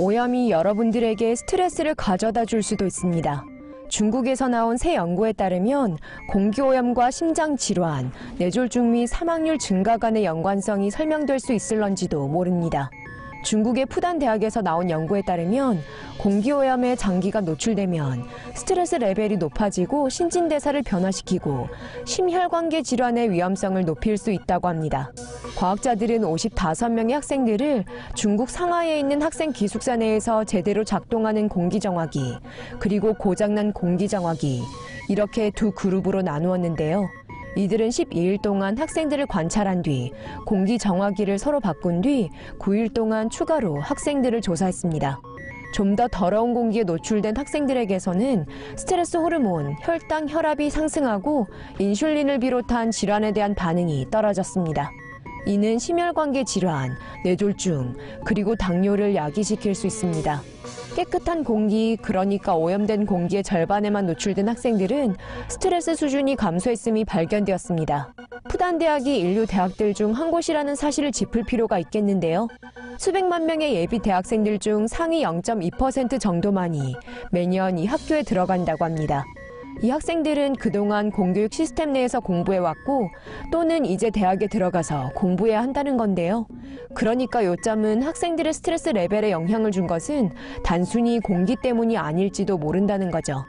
오염이 여러분들에게 스트레스를 가져다 줄 수도 있습니다. 중국에서 나온 새 연구에 따르면 공기오염과 심장 질환, 뇌졸중 및 사망률 증가 간의 연관성이 설명될 수 있을런지도 모릅니다. 중국의 푸단 대학에서 나온 연구에 따르면 공기오염에 장기가 노출되면 스트레스 레벨이 높아지고 신진대사를 변화시키고 심혈관계 질환의 위험성을 높일 수 있다고 합니다. 과학자들은 55명의 학생들을 중국 상하이에 있는 학생 기숙사 내에서 제대로 작동하는 공기정화기, 그리고 고장난 공기정화기, 이렇게 두 그룹으로 나누었는데요. 이들은 12일 동안 학생들을 관찰한 뒤 공기 정화기를 서로 바꾼 뒤 9일 동안 추가로 학생들을 조사했습니다. 좀 더 더러운 공기에 노출된 학생들에게서는 스트레스 호르몬, 혈당, 혈압이 상승하고 인슐린을 비롯한 질환에 대한 반응이 떨어졌습니다. 이는 심혈관계 질환, 뇌졸중, 그리고 당뇨를 야기시킬 수 있습니다. 깨끗한 공기, 그러니까 오염된 공기의 절반에만 노출된 학생들은 스트레스 수준이 감소했음이 발견되었습니다. 푸단 대학이 인류 대학들 중 한 곳이라는 사실을 짚을 필요가 있겠는데요. 수백만 명의 예비 대학생들 중 상위 0.2% 정도만이 매년 이 학교에 들어간다고 합니다. 이 학생들은 그동안 공교육 시스템 내에서 공부해왔고 또는 이제 대학에 들어가서 공부해야 한다는 건데요. 그러니까 요점은 학생들의 스트레스 레벨에 영향을 준 것은 단순히 공기 때문이 아닐지도 모른다는 거죠.